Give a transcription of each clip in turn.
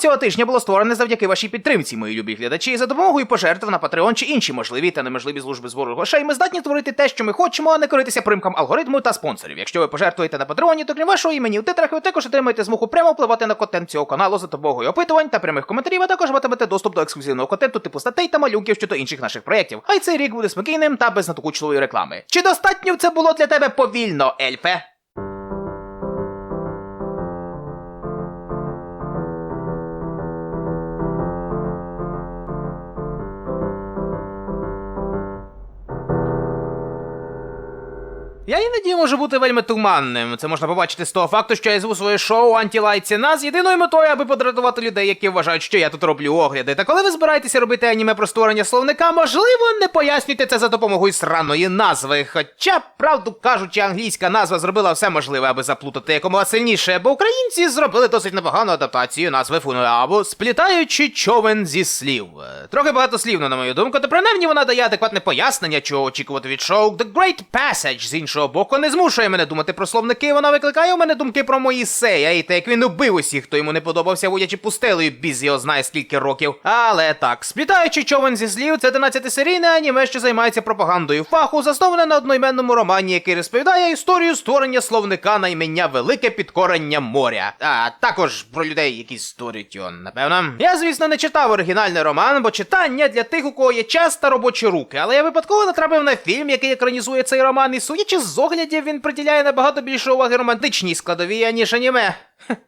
цього тижня було створене завдяки вашій підтримці, мої любі глядачі. За допомогою пожертв на Patreon чи інші можливі та неможливі служби збору грошей. Ми здатні творити те, що ми хочемо, а не коритися примкам алгоритму та спонсорів. Якщо ви пожертвуєте на Патреоні, то крім вашого імені у титрах ви також отримаєте змогу прямо впливати на контент цього каналу за допомогою опитувань та прямих коментарів, а також матимете доступ до ексклюзивного контенту типу статей та малюнків щодо інших наших проєктів. А й цей рік буде спокійним та без надокучливої реклами. Чи достатньо це було для тебе повільно, ельфе? Я іноді можу бути вельми туманним. Це можна побачити з того факту, що я зву своє шоу Антілайт Ціна з єдиною метою, аби подратувати людей, які вважають, що я тут роблю огляди. Та коли ви збираєтеся робити аніме про створення словника, можливо, не пояснюйте це за допомогою сраної назви. Хоча, правду кажучи, англійська назва зробила все можливе, аби заплутати якомога сильніше, бо українці зробили досить непогану адаптацію назви Фунуабу, сплітаючи човен зі слів. Трохи багатослівно, на мою думку, та принаймні вона дає адекватне пояснення, чого очікувати від шоу. The Great Passage з іншого боку не змушує мене думати про словники, вона викликає у мене думки про Моїсея і те, як він убив усіх, хто йому не подобався, водячи пустелею, біз його знає скільки років. Але так, сплітаючи човен зі слів, це 13-серійне аніме, що займається пропагандою фаху, засноване на одноіменному романі, який розповідає історію створення словника на імення Велике підкорення моря. А також про людей, які створюють його, напевно. Я, звісно, не читав оригінальний роман, бо читання для тих, у кого є час та робочі руки, але я випадково натрапив на фільм, який екранізує цей роман, і судячи з оглядів, він приділяє набагато більше уваги романтичній складовій, аніж аніме.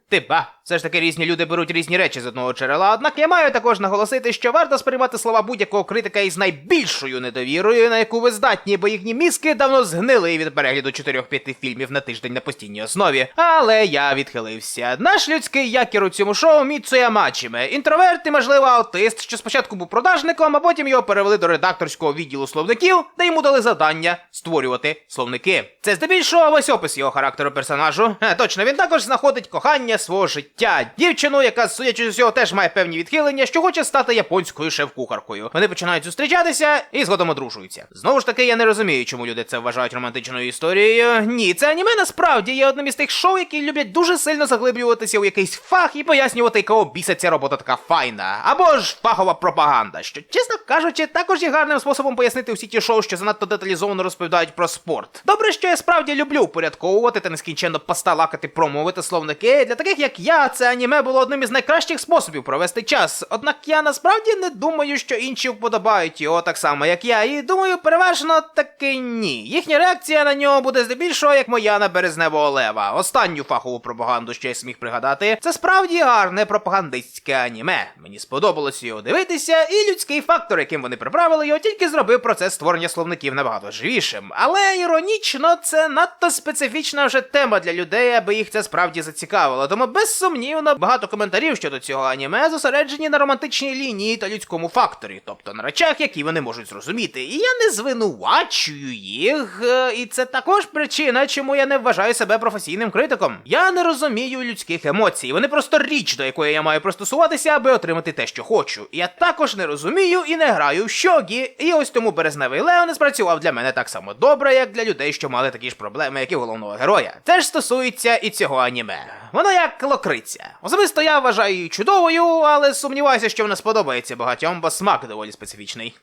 Ти ба, все ж таки різні люди беруть різні речі з одного джерела. Однак я маю також наголосити, що варто сприймати слова будь-якого критика із найбільшою недовірою, на яку ви здатні, бо їхні мізки давно згнили від перегляду 4-5 фільмів на тиждень на постійній основі. Але я відхилився. Наш людський якір у цьому шоу Міцуя Мачіме. Інтроверт і, можливо, аутист, що спочатку був продажником, а потім його перевели до редакторського відділу словників, де йому дали завдання створювати словники. Це здебільшого весь опис його характеру персонажу. Е, точно, він також знаходить кохання свого життя. Дівчину, яка, судячи з усього, теж має певні відхилення, що хоче стати японською шеф-кухаркою. Вони починають зустрічатися і згодом одружуються. Знову ж таки, я не розумію, чому люди це вважають романтичною історією. Ні, це аніме насправді є одним із тих шоу, які люблять дуже сильно заглиблюватися у якийсь фах і пояснювати, якого біса ця робота така файна. Або ж фахова пропаганда, що, чесно кажучи, також є гарним способом пояснити усі ті шоу, що занадто деталізовано розповідають про спорт. Добре, що я справді люблю порядковувати та нескінченно посталакати промовити словники. Для таких як я, це аніме було одним із найкращих способів провести час. Однак я насправді не думаю, що інші вподобають його так само, як я, і думаю, переважно таки ні. Їхня реакція на нього буде здебільшого, як моя на березневого лева. Останню фахову пропаганду, що я сміг пригадати, це справді гарне пропагандистське аніме. Мені сподобалось його дивитися, і людський фактор, яким вони приправили його, тільки зробив процес створення словників набагато живішим. Але іронічно, це надто специфічна вже тема для людей, аби їх це справді зацікавило. Тому безсумнівно багато коментарів щодо цього аніме зосереджені на романтичній лінії та людському факторі, тобто на речах, які вони можуть зрозуміти. І я не звинувачую їх, е, і це також причина, чому я не вважаю себе професійним критиком. Я не розумію людських емоцій. Вони просто річ, до якої я маю пристосуватися, аби отримати те, що хочу. Я також не розумію і не граю в щогі. І ось тому березневий Лео не спрацював для мене так само добре, як для людей, що мали такі ж проблеми, як і головного героя. Це ж стосується і цього аніме. Воно як локриця. Особисто я вважаю її чудовою, але сумніваюся, що вона сподобається багатьом, бо смак доволі специфічний.